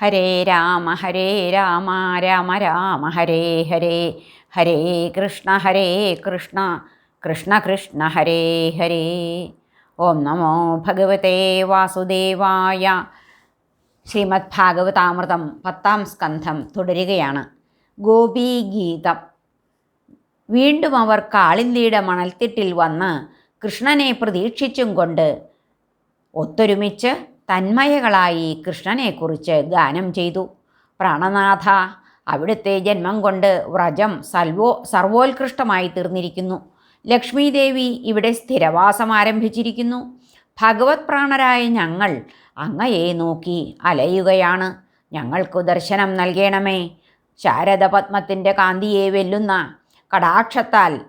ഹരേ രാമ ഹരേ രാമ രാമ രാമ ഹരേ ഹരേ ഹരേ കൃഷ്ണ ഹരേ കൃഷ്ണ കൃഷ്ണ കൃഷ്ണ ഹരേ ഹരേ. ഓം നമോ ഭഗവതേ വാസുദേവായ. ശ്രീമദ് ഭാഗവതാമൃതം പത്താം സ്കന്ധം തുടരുകയാണ്. ഗോപീഗീതം. വീണ്ടും അവർ കാളിന്തിയുടെ മണൽത്തിട്ടിൽ വന്ന് കൃഷ്ണനെ പ്രതീക്ഷിച്ചും കൊണ്ട് ഒത്തൊരുമിച്ച് തന്മയകളായി കൃഷ്ണനെക്കുറിച്ച് ഗാനം ചെയ്തു. പ്രാണനാഥ അവിടുത്തെ ജന്മം കൊണ്ട് വ്രജം സൽവോ സർവോത്കൃഷ്ടമായി തീർന്നിരിക്കുന്നു. ലക്ഷ്മീദേവി ഇവിടെ സ്ഥിരവാസം ആരംഭിച്ചിരിക്കുന്നു. ഭഗവത് പ്രാണരായ ഞങ്ങൾ അങ്ങയെ നോക്കി അലയുകയാണ്. ഞങ്ങൾക്കു ദർശനം നൽകണമേ. ശാരദപത്മത്തിന്റെ കാന്തിയെ വെല്ലുന്ന കടാക്ഷത്താൽ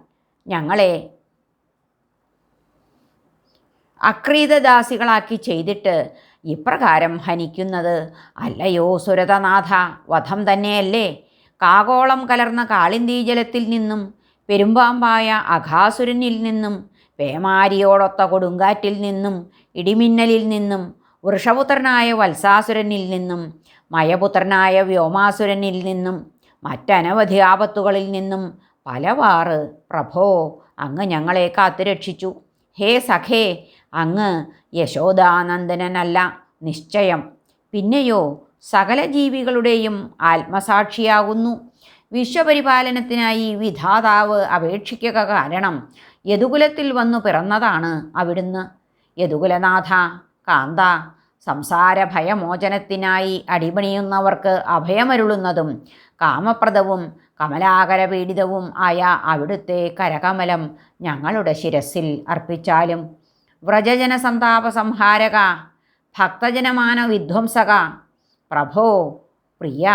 ഞങ്ങളെ അക്രീതദാസികളാക്കി ചെയ്തിട്ട് ഇപ്രകാരം ഹനിക്കുന്നത്. അല്ലയോ സുരതനാഥ വധം തന്നെയല്ലേ? കാകോളം കലർന്ന കാളിന്തീജലത്തിൽ നിന്നും പെരുമ്പാമ്പായ അഘാസുരനിൽ നിന്നും പേമാരിയോടൊത്ത കൊടുങ്കാറ്റിൽ നിന്നും ഇടിമിന്നലിൽ നിന്നും വൃഷപുത്രനായ വത്സാസുരനിൽ നിന്നും മയപുത്രനായ വ്യോമാസുരനിൽ നിന്നും മറ്റനവധി ആപത്തുകളിൽ നിന്നും പലവാറ് പ്രഭോ അങ്ങ് ഞങ്ങളെ കാത്തുരക്ഷിച്ചു. ഹേ സഖേ അങ്ങ് യശോദാനന്ദനല്ല നിശ്ചയം. പിന്നെയോ സകല ജീവികളുടെയും ആത്മസാക്ഷിയാകുന്നു. വിശ്വപരിപാലനത്തിനായി വിധാതാവ് അപേക്ഷിക്കുക കാരണം യദുകുലത്തിൽ വന്നു പിറന്നതാണ് അവിടുന്ന്. യദുകുലനാഥ കാന്ത സംസാര ഭയമോചനത്തിനായി അടിപണിയുന്നവർക്ക് അഭയമരുളുന്നതും കാമപ്രദവും കമലാകരപീഡിതവും ആയ അവിടുത്തെ കരകമലം ഞങ്ങളുടെ ശിരസിൽ അർപ്പിച്ചാലും വ്രജജന സന്താപ സംഹാരക ഭക്തജനമാന വിധ്വംസക പ്രഭോ പ്രിയ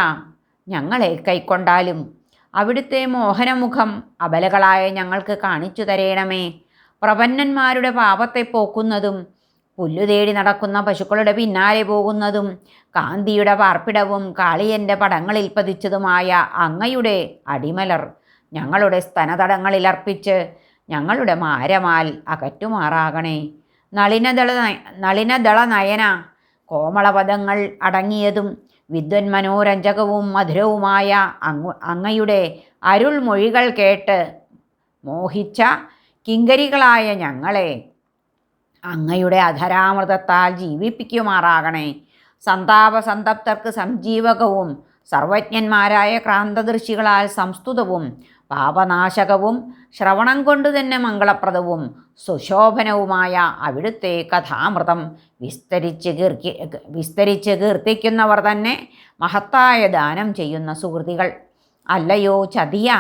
ഞങ്ങളെ കൈക്കൊണ്ടാലും അവിടുത്തെ മോഹനമുഖം അബലകളായ ഞങ്ങൾക്ക് കാണിച്ചു തരേണമേ. പ്രപന്നന്മാരുടെ പാപത്തെ പോക്കുന്നതും പുല്ലു തേടി നടക്കുന്ന പശുക്കളുടെ പിന്നാലെ പോകുന്നതും കാന്തിയുടെ പാർപ്പിടവും കാളിയന്റെ പടങ്ങളിൽ പതിച്ചതുമായ അങ്ങയുടെ അടിമലർ ഞങ്ങളുടെ സ്തനതടങ്ങളിൽ അർപ്പിച്ച് ഞങ്ങളുടെ മാരമാൽ അകറ്റുമാറാകണേ. നളിനദള നളിനദള നയന കോമളപദങ്ങൾ അടങ്ങിയതും വിദ്വൻ മനോരഞ്ജകവും മധുരവുമായ അങ്ങ് അങ്ങയുടെ അരുൾമൊഴികൾ കേട്ട് മോഹിച്ച കിങ്കരികളായ ഞങ്ങളെ അങ്ങയുടെ അധരാമൃതത്താൽ ജീവിപ്പിക്കുമാറാകണേ. സന്താപസന്തപ്തർക്ക് സംജീവകവും സർവജ്ഞന്മാരായ ക്രാന്തദൃശികളാൽ സംസ്തുതവും പാപനാശകവും ശ്രവണം കൊണ്ട് തന്നെ മംഗളപ്രദവും സുശോഭനവുമായ അവിടുത്തെ കഥാമൃതം വിസ്തരിച്ച് കീർക്കി വിസ്തരിച്ച് കീർത്തിക്കുന്നവർ തന്നെ മഹത്തായ ദാനം ചെയ്യുന്ന സുഹൃതികൾ. അല്ലയോ ചതിയ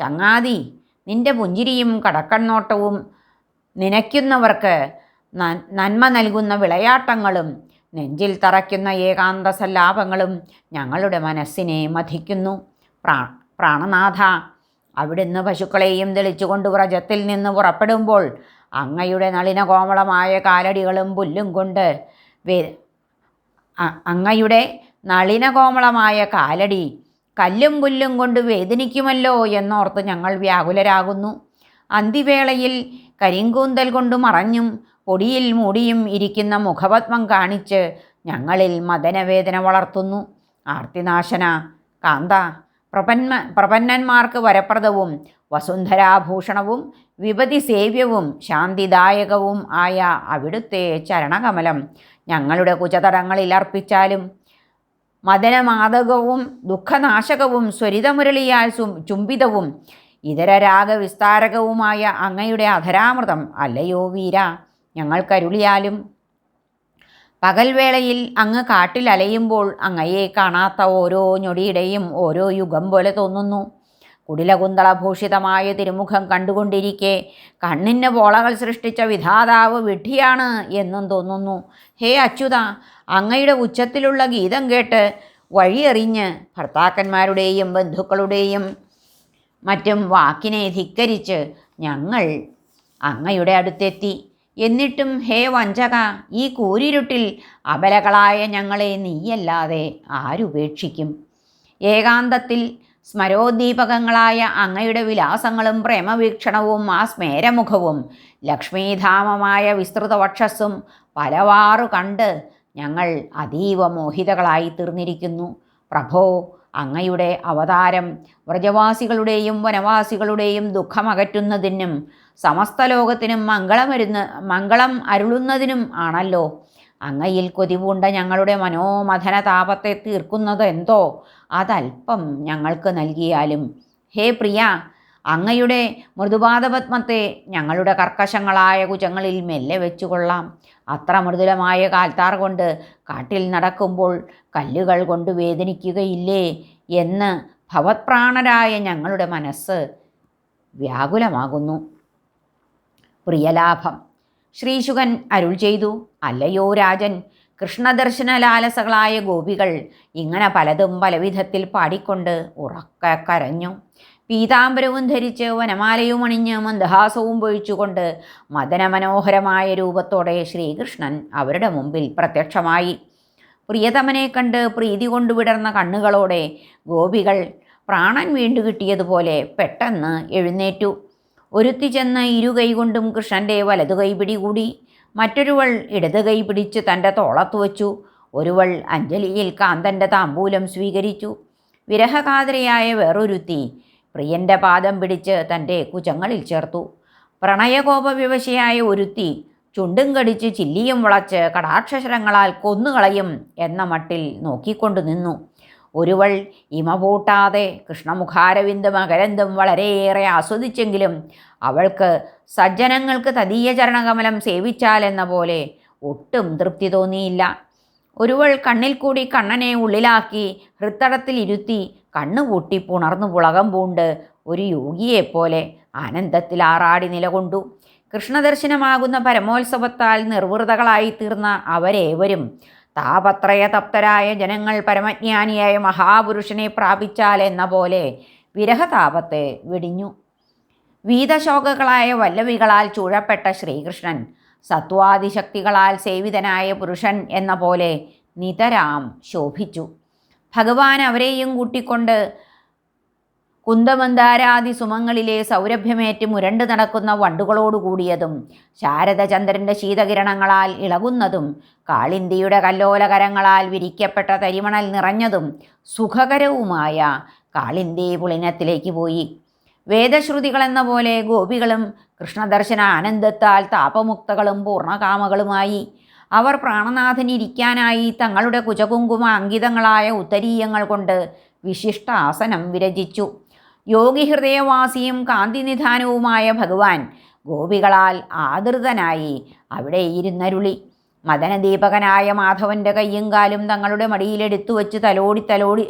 ചങ്ങാതി നിന്റെ പുഞ്ചിരിയും കടക്കണ്ണോട്ടവും നനയ്ക്കുന്നവർക്ക് നന്മ നൽകുന്ന വിളയാട്ടങ്ങളും നെഞ്ചിൽ തറയ്ക്കുന്ന ഏകാന്ത സല്ലാപങ്ങളും ഞങ്ങളുടെ മനസ്സിനെ മഥിക്കുന്നു. പ്രാ പ്രാണനാഥ അവിടുന്ന് പശുക്കളെയും തെളിച്ചുകൊണ്ട് വ്രജത്തിൽ നിന്ന് പുറപ്പെടുമ്പോൾ അങ്ങയുടെ നളിനകോമളമായ കാലടികളും പുല്ലും കൊണ്ട് അങ്ങയുടെ അങ്ങയുടെ നളിനകോമളമായ കാലടി കല്ലും പുല്ലും കൊണ്ട് വേദനിക്കുമല്ലോ എന്നോർത്ത് ഞങ്ങൾ വ്യാകുലരാകുന്നു. അന്തിവേളയിൽ കരിങ്കൂന്തൽ കൊണ്ട് മറഞ്ഞും പൊടിയിൽ മൂടിയും ഇരിക്കുന്ന മുഖപത്മം കാണിച്ച് ഞങ്ങളിൽ മദനവേദന വളർത്തുന്നു. ആർത്തിനാശന കാന്ത പ്രപന്മ പ്രപന്നന്മാർക്ക് വരപ്രദവും വസുന്ധരാഭൂഷണവും വിപതി സേവ്യവും ശാന്തിദായകവും ആയ അവിടുത്തെ ചരണകമലം ഞങ്ങളുടെ കുചതടങ്ങളിൽ അർപ്പിച്ചാലും മദനമാതകവും ദുഃഖനാശകവും സ്വരിതമുരളിയാൽ ചുംബിതവും ഇതര രാഗവിസ്താരകവുമായ അങ്ങയുടെ അധരാമൃതം അല്ലയോ വീര ഞങ്ങൾക്കരുളിയാലും പകൽവേളയിൽ അങ്ങ് കാട്ടിൽ അലയുമ്പോൾ അങ്ങയെ കാണാത്ത ഓരോ ഞൊടിയുടെയും ഓരോ യുഗം പോലെ തോന്നുന്നു. കുടിലകുന്തളഭൂഷിതമായ തിരുമുഖം കണ്ടുകൊണ്ടിരിക്കെ കണ്ണിന് പോളകൾ സൃഷ്ടിച്ച വിധാതാവ് വിഡ്ഢിയാണ് എന്നും തോന്നുന്നു. ഹേ അച്യുത അങ്ങയുടെ ഉച്ചത്തിലുള്ള ഗീതം കേട്ട് വഴിയെറിഞ്ഞ് ഭർത്താക്കന്മാരുടെയും ബന്ധുക്കളുടെയും മറ്റും വാക്കിനെ ധിക്കരിച്ച് ഞങ്ങൾ അങ്ങയുടെ അടുത്തെത്തി. എന്നിട്ടും ഹേ വഞ്ചക ഈ കൂരിരുട്ടിൽ അബലകളായ ഞങ്ങളെ നീയല്ലാതെ ആരുപേക്ഷിക്കും? ഏകാന്തത്തിൽ സ്മരോദ്ദീപകങ്ങളായ അങ്ങയുടെ വിലാസങ്ങളും പ്രേമവീക്ഷണവും ആ സ്മേരമുഖവും ലക്ഷ്മീധാമമായ വിസ്തൃത വക്ഷസ്സും പലവാറു കണ്ട് ഞങ്ങൾ അതീവ മോഹിതകളായി തീർന്നിരിക്കുന്നു. പ്രഭോ അങ്ങയുടെ അവതാരം വ്രജവാസികളുടെയും വനവാസികളുടെയും ദുഃഖമകറ്റുന്നതിനും സമസ്ത ലോകത്തിനും മംഗളമരുന്ന് മംഗളം അരുളുന്നതിനും ആണല്ലോ. അങ്ങയിൽ കൊതിപൂണ്ട ഞങ്ങളുടെ മനോമഥന താപത്തെ തീർക്കുന്നത് എന്തോ? അതല്പം ഞങ്ങൾക്ക് നൽകിയാലും. ഹേ പ്രിയ അങ്ങയുടെ മൃദുപാദപത്മത്തെ ഞങ്ങളുടെ കർക്കശങ്ങളായ കുജങ്ങളിൽ മെല്ലെ വെച്ചുകൊള്ളാം. അത്ര മൃദുലമായ കാൽത്താർ കൊണ്ട് കാട്ടിൽ നടക്കുമ്പോൾ കല്ലുകൾ കൊണ്ട് വേദനിക്കുകയില്ലേ എന്ന് ഭവത്പ്രാണരായ ഞങ്ങളുടെ മനസ്സ് വ്യാകുലമാകുന്നു. പ്രിയലാഭം. ശ്രീശുകൻ അരുൾ ചെയ്തു അല്ലയോ രാജൻ കൃഷ്ണദർശന ലാലസകളായ ഗോപികൾ ഇങ്ങനെ പലതും പലവിധത്തിൽ പാടിക്കൊണ്ട് ഉറക്ക കരഞ്ഞു. പീതാംബരവും ധരിച്ച് വനമാലയും അണിഞ്ഞ് മന്ദഹാസവും പൊഴിച്ചുകൊണ്ട് മദനമനോഹരമായ രൂപത്തോടെ ശ്രീകൃഷ്ണൻ അവരുടെ മുമ്പിൽ പ്രത്യക്ഷമായി. പ്രിയതമനെ കണ്ട് പ്രീതി കൊണ്ട് വിടർന്ന കണ്ണുകളോടെ ഗോപികൾ പ്രാണൻ വീണ്ടുകിട്ടിയതുപോലെ പെട്ടെന്ന് എഴുന്നേറ്റു. ഒരുത്തി ചെന്ന് ഇരുകൈ കൊണ്ടും കൃഷ്ണന്റെ വലതു കൈ പിടികൂടി. മറ്റൊരുവൾ ഇടത് കൈ പിടിച്ച് തന്റെ തോളത്ത് വച്ചു. ഒരുവൾ അഞ്ജലിയിൽ കാന്തന്റെ താമ്പൂലം സ്വീകരിച്ചു. വിരഹകാതരയായ വേറൊരുത്തി പ്രിയന്റെ പാദം പിടിച്ച് തന്റെ കുചങ്ങളിൽ ചേർത്തു. പ്രണയകോപവിവശയായ ഒരുത്തി ചുണ്ടും കടിച്ച് ചില്ലിയും വളച്ച് കടാക്ഷരങ്ങളാൽ കൊന്നുകളയും എന്ന മട്ടിൽ നോക്കിക്കൊണ്ടു നിന്നു. ഒരുവൾ ഇമ പൂട്ടാതെ കൃഷ്ണമുഖാരവിന്ദും അകരന്തും വളരെയേറെ ആസ്വദിച്ചെങ്കിലും അവൾക്ക് സജ്ജനങ്ങൾക്ക് തദീയ ചരണകമലം സേവിച്ചാലെന്ന പോലെ ഒട്ടും തൃപ്തി തോന്നിയില്ല. ഒരുവൾ കണ്ണിൽ കൂടി കണ്ണനെ ഉള്ളിലാക്കി ഹൃത്തടത്തിൽ ഇരുത്തി കണ്ണുകൂട്ടി പുണർന്നു പുളകം പൂണ്ട് ഒരു യോഗിയെപ്പോലെ ആനന്ദത്തിൽ ആറാടി നിലകൊണ്ടു. കൃഷ്ണദർശനമാകുന്ന പരമോത്സവത്താൽ നിർവൃതകളായി തീർന്ന അവരേവരും താപത്രയ തപ്തരായ ജനങ്ങൾ പരമജ്ഞാനിയായ മഹാപുരുഷനെ പ്രാപിച്ചാൽ എന്ന പോലെ വിരഹതാപത്തെ വിടിഞ്ഞു. വീതശോകകളായ വല്ലവികളാൽ ചൂഴപ്പെട്ട ശ്രീകൃഷ്ണൻ സത്വാദിശക്തികളാൽ സേവിതനായ പുരുഷൻ എന്ന പോലെ നിതരാം ശോഭിച്ചു. ഭഗവാൻ അവരെയും കൂട്ടിക്കൊണ്ട് കുന്തമന്താരാദി സുമങ്ങളിലെ സൗരഭ്യമേറ്റ് മുരണ്ടു നടക്കുന്ന വണ്ടുകളോടുകൂടിയതും ശാരദചന്ദ്രന്റെ ശീതകിരണങ്ങളാൽ ഇളകുന്നതും കാളിന്തിയുടെ കല്ലോലകരങ്ങളാൽ വിരിക്കപ്പെട്ട തരിമണൽ നിറഞ്ഞതും സുഖകരവുമായ കാളിന്തി പുളിനത്തിലേക്ക് പോയി. വേദശ്രുതികളെന്ന പോലെ ഗോപികളും കൃഷ്ണദർശന ആനന്ദത്താൽ താപമുക്തകളും പൂർണകാമകളുമായി അവർ പ്രാണനാഥനിരിക്കാനായി തങ്ങളുടെ കുചകുങ്കുമ അങ്കിതങ്ങളായ ഉത്തരീയങ്ങൾ കൊണ്ട് വിശിഷ്ട ആസനം വിരചിച്ചു. യോഗി ഹൃദയവാസിയും കാന്തിനിധാനവുമായ ഭഗവാൻ ഗോപികളാൽ ആദൃതനായി അവിടെ ഇരുന്നരുളി. മദനദീപകനായ മാധവന്റെ കയ്യും കാലും തങ്ങളുടെ മടിയിലെടുത്തു വച്ച് തലോടി തലോടി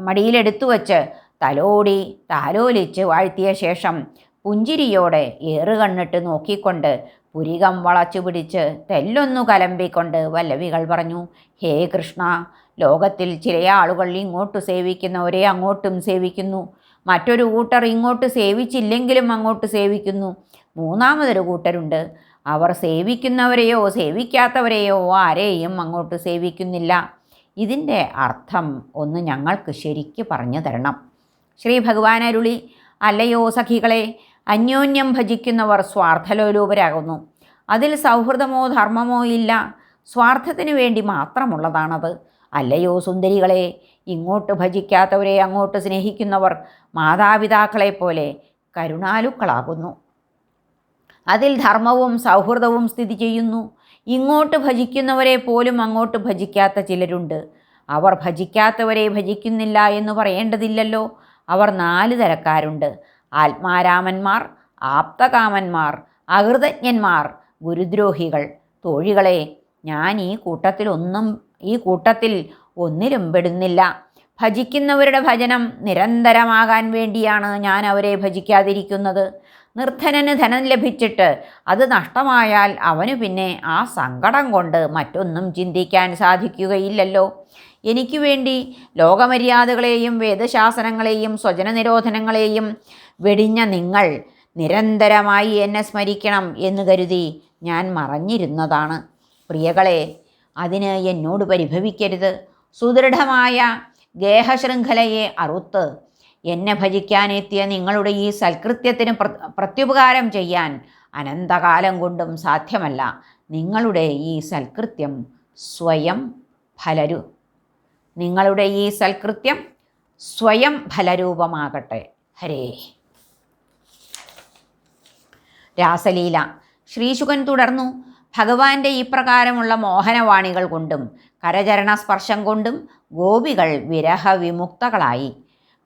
മടിയിലെടുത്തു വച്ച് തലോടി താലോലിച്ച് വാഴ്ത്തിയ ശേഷം പുഞ്ചിരിയോടെ ഏറുകണ്ണിട്ട് നോക്കിക്കൊണ്ട് പുരികം വളച്ചു പിടിച്ച് തെല്ലൊന്നു കലമ്പിക്കൊണ്ട് വല്ലവികൾ പറഞ്ഞു ഹേ കൃഷ്ണ ലോകത്തിൽ ചില ആളുകൾ ഇങ്ങോട്ട് സേവിക്കുന്നവരെ അങ്ങോട്ടും സേവിക്കുന്നു. മറ്റൊരു കൂട്ടർ ഇങ്ങോട്ട് സേവിച്ചില്ലെങ്കിലും അങ്ങോട്ട് സേവിക്കുന്നു. മൂന്നാമതൊരു കൂട്ടരുണ്ട്. അവർ സേവിക്കുന്നവരെയോ സേവിക്കാത്തവരെയോ ആരെയും അങ്ങോട്ട് സേവിക്കുന്നില്ല. ഇതിന്റെ അർത്ഥം ഒന്ന് ഞങ്ങൾക്ക് ശരിക്ക് പറഞ്ഞു തരണം. ശ്രീ ഭഗവാൻ അരുളി അല്ലയോ സഖികളെ അന്യോന്യം ഭജിക്കുന്നവർ സ്വാർത്ഥലോലൂപരാകുന്നു. അതിൽ സൗഹൃദമോ ധർമ്മമോ ഇല്ല. സ്വാർത്ഥത്തിനു വേണ്ടി മാത്രമുള്ളതാണത്. അല്ലയോ സുന്ദരികളെ ഇങ്ങോട്ട് ഭജിക്കാത്തവരെ അങ്ങോട്ട് സ്നേഹിക്കുന്നവർ മാതാപിതാക്കളെ പോലെ കരുണാലുക്കളാകുന്നു. അതിൽ ധർമ്മവും സൗഹൃദവും സ്ഥിതി ചെയ്യുന്നു. ഇങ്ങോട്ട് ഭജിക്കുന്നവരെ പോലും അങ്ങോട്ട് ഭജിക്കാത്ത ചിലരുണ്ട്. അവർ ഭജിക്കാത്തവരെ ഭജിക്കുന്നില്ല എന്ന് പറയേണ്ടതില്ലല്ലോ. അവർ നാല് തരക്കാരുണ്ട്. ആത്മാരാമന്മാർ ആപ്തകാമന്മാർ അകൃതജ്ഞന്മാർ ഗുരുദ്രോഹികൾ. തോഴികളെ ഞാൻ ഈ കൂട്ടത്തിലൊന്നും ഈ കൂട്ടത്തിൽ ഒന്നിലും പെടുന്നില്ല. ഭജിക്കുന്നവരുടെ ഭജനം നിരന്തരമാകാൻ വേണ്ടിയാണ് ഞാൻ അവരെ ഭജിക്കാതിരിക്കുന്നത്. നിർധനന് ധനം ലഭിച്ചിട്ട് അത് നഷ്ടമായാൽ അവന് പിന്നെ ആ സങ്കടം കൊണ്ട് മറ്റൊന്നും ചിന്തിക്കാൻ സാധിക്കുകയില്ലല്ലോ. എനിക്ക് വേണ്ടി ലോകമര്യാദകളെയും വേദശാസനങ്ങളെയും സ്വജനനിരോധനങ്ങളെയും വെടിഞ്ഞ നിങ്ങൾ നിരന്തരമായി എന്നെ സ്മരിക്കണം എന്ന് കരുതി ഞാൻ മറഞ്ഞിരുന്നതാണ്. പ്രിയകളെ അതിന് എന്നോട് പരിഭവിക്കരുത്. സുദൃഢമായ ഗേഹശൃംഖലയെ അറുത്ത് എന്നെ ഭജിക്കാനെത്തിയ നിങ്ങളുടെ ഈ സൽകൃത്യത്തിന് പ്ര- പ്രത്യുപകാരം ചെയ്യാൻ അനന്തകാലം കൊണ്ടും സാധ്യമല്ല. നിങ്ങളുടെ ഈ സൽകൃത്യം സ്വയം ഫലരു. നിങ്ങളുടെ ഈ സൽകൃത്യം സ്വയം ഫലരൂപമാകട്ടെ. ഹരേ. രാസലീല. ശ്രീശുകൻ തുടർന്നു ഭഗവാന്റെ ഇപ്രകാരമുള്ള മോഹനവാണികൾ കൊണ്ടും കരചരണ സ്പർശം കൊണ്ടും ഗോപികൾ വിരഹവിമുക്തകളായി.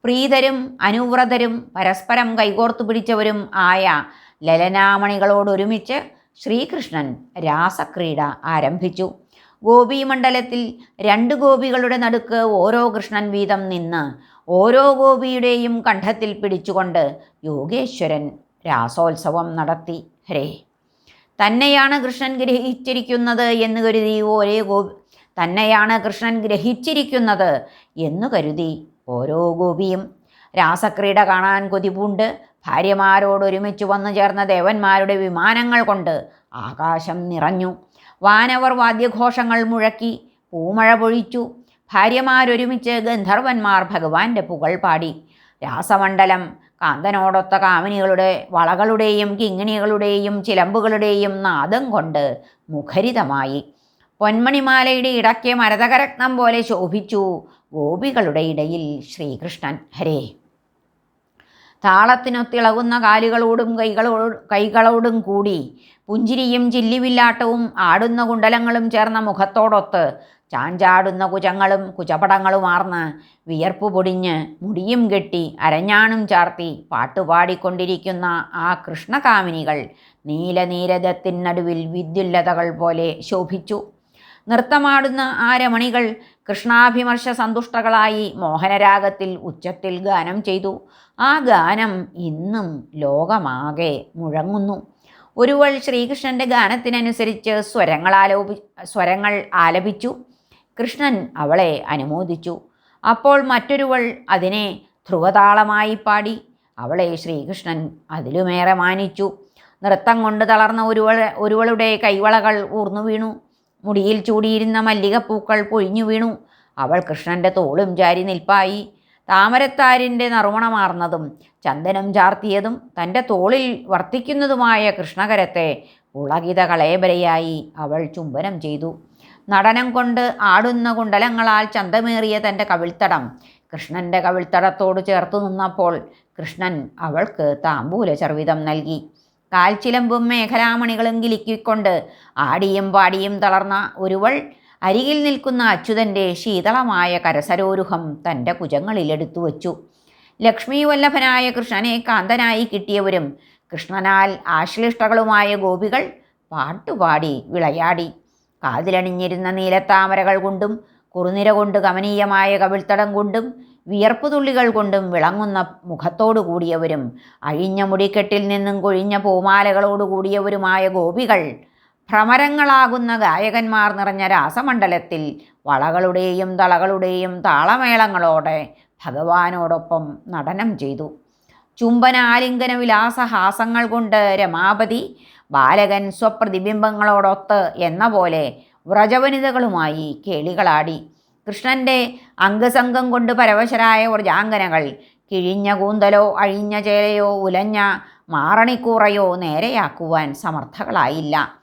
പ്രീതരും അനുവ്രതരും പരസ്പരം കൈകോർത്തു പിടിച്ചവരും ആയ ലലനാമണികളോടൊരുമിച്ച് ശ്രീകൃഷ്ണൻ രാസക്രീഡ ആരംഭിച്ചു. ഗോപീമണ്ഡലത്തിൽ രണ്ട് ഗോപികളുടെ നടുക്ക് ഓരോ കൃഷ്ണൻ വീതം നിന്ന് ഓരോ ഗോപിയുടെയും കണ്ഠത്തിൽ പിടിച്ചുകൊണ്ട് യോഗേശ്വരൻ രാസോത്സവം നടത്തി. ഹരേ. തന്നെയാണ് കൃഷ്ണൻ ഗ്രഹിച്ചിരിക്കുന്നത് എന്ന് കരുതി ഒരേ ഗോപി തന്നെയാണ് കൃഷ്ണൻ ഗ്രഹിച്ചിരിക്കുന്നത് എന്നു കരുതി ഓരോ ഗോപിയും. രാസക്രീഡ കാണാൻ കൊതിപൂണ്ട്. ഭാര്യമാരോടൊരുമിച്ച് വന്നു ചേർന്ന ദേവന്മാരുടെ വിമാനങ്ങൾ കൊണ്ട് ആകാശം നിറഞ്ഞു. വാനവർ വാദ്യഘോഷങ്ങൾ മുഴക്കി പൂമഴ പൊഴിച്ചു. ഭാര്യമാരൊരുമിച്ച് ഗന്ധർവന്മാർ ഭഗവാന്റെ പുകൾ പാടി. രാസമണ്ഡലം കാന്തനോടൊത്ത കാമിനികളുടെ വളകളുടെയും കിങ്ങിണികളുടെയും ചിലമ്പുകളുടെയും നാദം കൊണ്ട് മുഖരിതമായി. പൊന്മണിമാലയുടെ ഇടയ്ക്ക് മരതകരത്നം പോലെ ശോഭിച്ചു ഗോപികളുടെ ഇടയിൽ ശ്രീകൃഷ്ണൻ. ഹരേ. താളത്തിനൊത്തിളകുന്ന കാലുകളോടും കൈകളോട് കൈകളോടും കൂടി പുഞ്ചിരിയും ചില്ലിവില്ലാട്ടവും ആടുന്ന കുണ്ടലങ്ങളും ചേർന്ന മുഖത്തോടൊത്ത് ചാഞ്ചാടുന്ന കുചങ്ങളും കുചപടങ്ങളുമാർന്ന് വിയർപ്പ് പൊടിഞ്ഞ് മുടിയും കെട്ടി അരഞ്ഞാണും ചാർത്തി പാട്ടുപാടിക്കൊണ്ടിരിക്കുന്ന ആ കൃഷ്ണകാമിനികൾ നീലനീരദത്തിനടുവിൽ വിദ്യുല്ലതകൾ പോലെ ശോഭിച്ചു. നൃത്തമാടുന്ന ആ രമണികൾ കൃഷ്ണാഭിമർശ സന്തുഷ്ടകളായി മോഹനരാഗത്തിൽ ഉച്ചത്തിൽ ഗാനം ചെയ്തു. ആ ഗാനം ഇന്നും ലോകമാകെ മുഴങ്ങുന്നു. ഒരുവൾ ശ്രീകൃഷ്ണന്റെ ഗാനത്തിനനുസരിച്ച് സ്വരങ്ങൾ ആലോപി സ്വരങ്ങൾ ആലപിച്ചു. കൃഷ്ണൻ അവളെ അനുമോദിച്ചു. അപ്പോൾ മറ്റൊരുവൾ അതിനെ ധ്രുവതാളമായി പാടി അവളെ ശ്രീകൃഷ്ണൻ അതിലുമേറെ മാനിച്ചു. നൃത്തം കൊണ്ട് തളർന്ന ഒരുവൾ ഒരുവളുടെ കൈവളകൾ ഊർന്നു വീണു. മുടിയിൽ ചൂടിയിരുന്ന മല്ലികപ്പൂക്കൾ പൊഴിഞ്ഞു വീണു. അവൾ കൃഷ്ണന്റെ തോളും ചാരി നിൽപ്പായി. താമരത്താരിന്റെ നറുമണമാർന്നതും ചന്ദനം ചാർത്തിയതും തന്റെ തോളിൽ വർത്തിക്കുന്നതുമായ കൃഷ്ണകരത്തെ ഉളകിത കളയബരയായി അവൾ ചുംബനം ചെയ്തു. നടനം കൊണ്ട് ആടുന്ന കുണ്ടലങ്ങളാൽ ചന്തമേറിയ തന്റെ കവിൾത്തടം. കൃഷ്ണന്റെ കവിൾത്തടത്തോട് ചേർത്ത് നിന്നപ്പോൾ കൃഷ്ണൻ അവൾക്ക് താമ്പൂല ചർവിതം നൽകി. കാൽച്ചിലമ്പും മേഖലാമണികളും കിലുക്കിക്കൊണ്ട് ആടിയും പാടിയും തളർന്ന ഒരുവൾ അരികിൽ നിൽക്കുന്ന അച്യുതന്റെ ശീതളമായ കരസരോരുഹം തന്റെ കുജങ്ങളിലെടുത്തു വച്ചു. ലക്ഷ്മി വല്ലഭനായ കൃഷ്ണനെ കാന്തനായി കിട്ടിയവരും കൃഷ്ണനാൽ ആശ്ലിഷ്ടകളുമായ ഗോപികൾ പാട്ടുപാടി വിളയാടി. കാതിലണിഞ്ഞിരുന്ന നീലത്താമരകൾ കൊണ്ടും കുറുനിര കൊണ്ട് കമനീയമായ കവിൾത്തടം കൊണ്ടും വിയർപ്പ് തുള്ളികൾ കൊണ്ടും വിളങ്ങുന്ന മുഖത്തോടു കൂടിയവരും അഴിഞ്ഞ മുടിക്കെട്ടിൽ നിന്നും കൊഴിഞ്ഞ പൂമാലകളോടു കൂടിയവരുമായ ഗോപികൾ ഭ്രമരങ്ങളാകുന്ന ഗായകന്മാർ നിറഞ്ഞ രാസമണ്ഡലത്തിൽ വളകളുടെയും തളകളുടെയും താളമേളങ്ങളോടെ ഭഗവാനോടൊപ്പം നടനം ചെയ്തു. ചുംബന ആലിംഗന വിലാസഹാസങ്ങൾ കൊണ്ട് രമാപതി ബാലകൻ സ്വപ്രതിബിംബങ്ങളോടൊത്ത് എന്ന പോലെ വ്രജവനിതകളുമായി കേളികളാടി. കൃഷ്ണന്റെ അംഗസംഗം കൊണ്ട് പരവശരായ വ്രജാങ്കനകൾ കിഴിഞ്ഞ കൂന്തലോ അഴിഞ്ഞ ചേലയോ ഉലഞ്ഞ മാറണിക്കൂറയോ നേരെയാക്കുവാൻ സമർത്ഥകളായില്ല.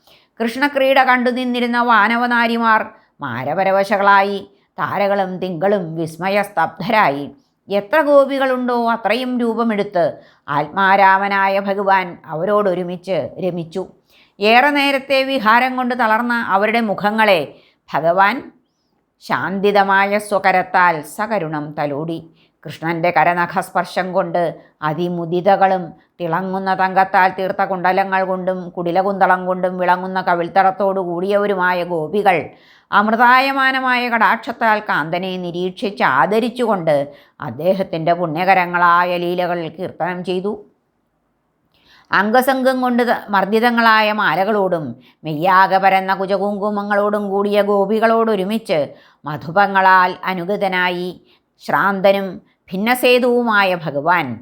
കൃഷ്ണക്രീഡ കണ്ടു നിന്നിരുന്ന വാനവനാരിമാർ മാരപരവശകളായി താരകളും തിങ്കളും വിസ്മയസ്തബ്ധരായി. എത്ര ഗോപികളുണ്ടോ അത്രയും രൂപമെടുത്ത് ആത്മാരാമനായ ഭഗവാൻ അവരോടൊരുമിച്ച് രമിച്ചു. ഏറെ നേരത്തെ വിഹാരം കൊണ്ട് തളർന്ന അവരുടെ മുഖങ്ങളെ ഭഗവാൻ ശാന്തിതമായ സ്വകരത്താൽ സകരുണം തലോടി. കൃഷ്ണന്റെ കരനഖസ്പർശം കൊണ്ട് അതിമുദിതകളും തിളങ്ങുന്ന തങ്കത്താൽ തീർത്ത കുണ്ടലങ്ങൾ കൊണ്ടും കുടിലകുന്തളം കൊണ്ടും വിളങ്ങുന്ന കവിൾത്തടത്തോടു കൂടിയവരുമായ ഗോപികൾ അമൃതായമാനമായ കടാക്ഷത്താൽ കാന്തനെ നിരീക്ഷിച്ച് ആദരിച്ചുകൊണ്ട് അദ്ദേഹത്തിന്റെ പുണ്യകരങ്ങളായ ലീലകൾ കീർത്തനം ചെയ്തു. അംഗസംഘം കൊണ്ട് മർദ്ദിതങ്ങളായ മാലകളോടും മെയ്യാകെ പരന്ന കുജകുങ്കുമങ്ങളോടും കൂടിയ ഗോപികളോടൊരുമിച്ച് മധുപങ്ങളാൽ അനുഗതനായി ശ്രാന്തനും ഭിന്നസേതുവുമായ ഭഗവാൻ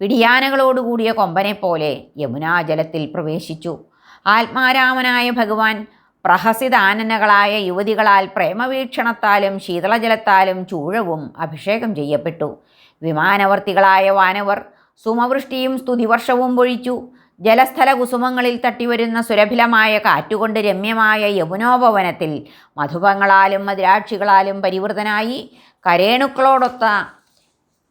പിടിയാനകളോടുകൂടിയ കൊമ്പനെപ്പോലെ യമുനാജലത്തിൽ പ്രവേശിച്ചു. ആത്മാരാമനായ ഭഗവാൻ പ്രഹസിതാനനകളായ യുവതികളാൽ പ്രേമവീക്ഷണത്താലും ശീതളജലത്താലും ചൂഴവും അഭിഷേകം ചെയ്യപ്പെട്ടു. വിമാനവർത്തികളായ വാനവർ സുമവൃഷ്ടിയും സ്തുതിവർഷവും പൊഴിച്ചു ജലസ്ഥല കുസുമങ്ങളിൽ തട്ടിവരുന്ന സുരഭിലമായ കാറ്റുകൊണ്ട് രമ്യമായ യമുനോപവനത്തിൽ മധുപങ്ങളാലും മധുരാക്ഷികളാലും പരിവൃതനായി കരേണുക്കളോടൊത്ത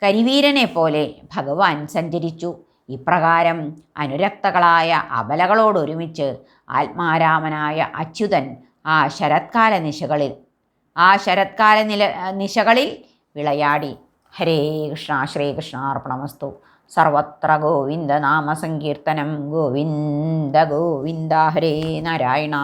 കരിവീരനെ പോലെ ഭഗവാൻ സഞ്ചരിച്ചു. ഇപ്രകാരം അനുരക്തകളായ അബലകളോടൊരുമിച്ച് ആത്മാരാമനായ അച്യുതൻ ആ ശരത്കാല നിശകളിൽ ആ ശരത്കാല നില നിശകളിൽ വിളയാടി. ഹരേ കൃഷ്ണ ശ്രീകൃഷ്ണാർപ്പണമസ്തു സർവത്ര ഗോവിന്ദ നാമസങ്കീർത്തനം. ഗോവിന്ദ ഗോവിന്ദ ഹരേ നാരായണ.